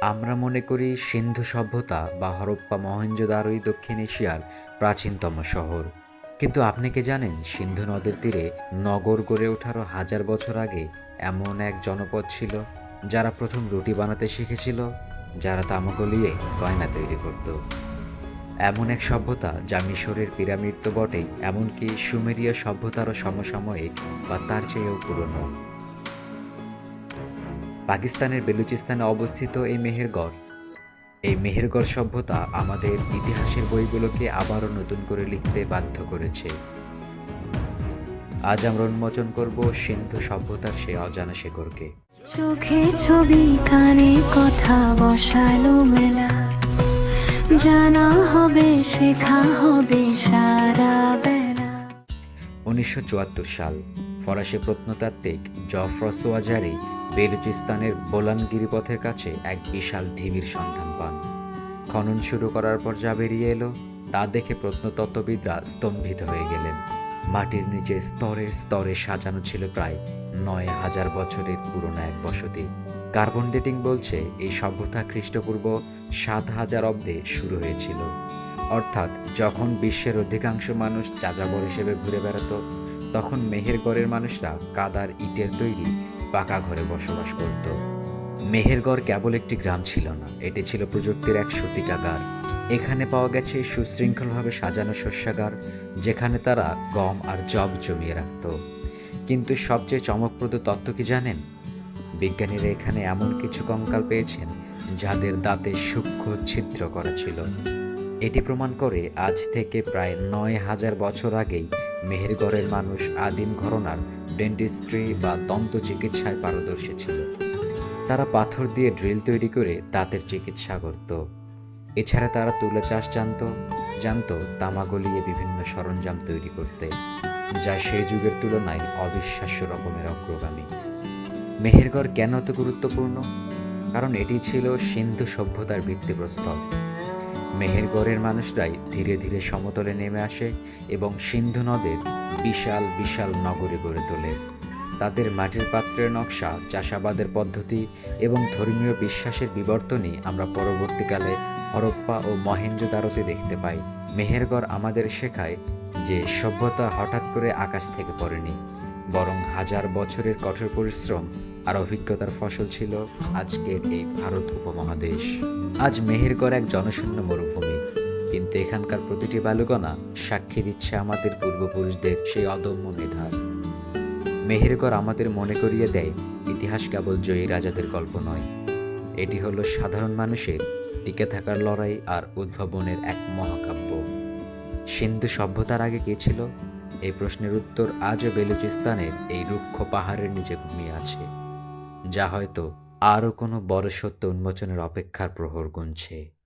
আমরা মনে করি সিন্ধু সভ্যতা বা হরপ্পা মহেঞ্জোদারোই দক্ষিণ এশিয়ার প্রাচীনতম শহর। কিন্তু আপনি কি জানেন, সিন্ধু নদের তীরে নগর গড়ে ওঠারও হাজার বছর আগে এমন এক জনপদ ছিল, যারা প্রথম রুটি বানাতে শিখেছিল, যারা তামা গলিয়ে গয়না তৈরি করত? এমন এক সভ্যতা যা মিশরের পিরামিড তো বটেই, এমনকি সুমেরিয়া সভ্যতারও সমসাময়িক বা তার চেয়েও পুরনো। পাকিস্তানের বেলুচিস্তানে অবস্থিত এই মেহেরগড়। এই মেহেরগড় সভ্যতা আমাদের ইতিহাসের বইগুলোকে আবারও নতুন করে লিখতে বাধ্য করেছে। আজ আমরা উন্মোচন করব সিন্ধু সভ্যতার সেই অজানা শেখরকে। চোখে ছবি কানে কথা বসালো মেলা। জানা হবে শেখা হবে সারা বেলা। উনিশশো চুয়াত্তর সাল ফরাসি প্রত্নতাত্ত্বিক জফরসোয়াজারি বেলুচিস্তানের বোলান গিরিপথের কাছে এক বিশাল ঢিবির সন্ধান পান। খনন শুরু করার পর যা বেরিয়ে এলো, তা দেখে প্রত্নতত্ত্ববিদরা স্তম্ভিত হয়ে গেলেন। মাটির নিচে স্তরে স্তরে সাজানো ছিল প্রায় নয় হাজার বছরের পুরনো এক বসতি। কার্বন ডেটিং বলছে এই সভ্যতা খ্রিস্টপূর্ব সাত হাজার অব্দে শুরু হয়েছিল। অর্থাৎ যখন বিশ্বের অধিকাংশ মানুষ যাযাবর হিসেবে ঘুরে বেড়াতো তখন মেহেরগড়ের মানুষরা কাদার ইটের তৈরি পাকা ঘরে বসবাস করত। মেহেরগড় কেবল একটি গ্রাম ছিল না, এটি ছিল প্রযুক্তির এক সতিকাগার। এখানে পাওয়া গেছে সুশৃঙ্খলভাবে সাজানো শস্যাগার, যেখানে তারা গম আর জব জমিয়ে রাখত। কিন্তু সবচেয়ে চমকপ্রদ তথ্য কি জানেন? বিজ্ঞানীরা এখানে এমন কিছু কঙ্কাল পেয়েছেন, যাদের দাঁতে সূক্ষ্ম ছিদ্র করা ছিল। এটি প্রমাণ করে আজ থেকে প্রায় নয় হাজার বছর আগেই মেহেরগড়ের মানুষ আদিম ঘরনার ডেন্টিস্ট্রি বা দন্ত চিকিৎসায় পারদর্শী ছিল। তারা পাথর দিয়ে ড্রিল তৈরি করে দাঁতের চিকিৎসা করত। এছাড়া তারা তুলো চাষ জানত জানত তামা গলিয়ে বিভিন্ন সরঞ্জাম তৈরি করতে, যা সেই যুগের তুলনায় অবিশ্বাস্য রকমের অগ্রগামী। মেহেরগড় কেন এত গুরুত্বপূর্ণ? কারণ এটি ছিল সিন্ধু সভ্যতার ভিত্তিপ্রস্তর। মেহেরগড়ের মানুষরাই ধীরে ধীরে সমতলে নেমে আসে এবং সিন্ধু নদের বিশাল বিশাল নগরী গড়ে তোলে। তাদের মাটির পাত্রের নকশা, চাষাবাদের পদ্ধতি এবং ধর্মীয় বিশ্বাসের বিবর্তনই আমরা পরবর্তীকালে হরপ্পা ও মহেঞ্জোদারোতে দেখতে পাই। মেহেরগড় আমাদের শেখায় যে সভ্যতা হঠাৎ করে আকাশ থেকে পড়েনি। বরং হাজার বছরের কঠোর পরিশ্রম আর অভিজ্ঞতার ফসল ছিল আজকের এই ভারত উপমহাদেশ। আজ মেহেরগড় এক জনশূন্য মরুভূমি। কিন্তু এখানকার প্রতিটি বালুকণা সাক্ষী দিচ্ছে আমাদের পূর্বপুরুষদের সেই অদম্য মেধার মেহেরগড় আমাদের মনে করিয়ে দেয়, ইতিহাস কেবল জয়ী রাজাদের গল্প নয়। এটি হলো সাধারণ মানুষের টিকে থাকার লড়াই আর উদ্ভাবনের এক মহাকাব্য। সিন্ধু সভ্যতার আগে কে ছিল? এই প্রশ্নের উত্তর আজও বেলুচিস্তানের এই রুক্ষ পাহাড়ের নিচে ঘুমিয়ে আছে, যা হয়তো আরও কোনো বড় সত্য উন্মোচনের অপেক্ষার প্রহর গুনছে।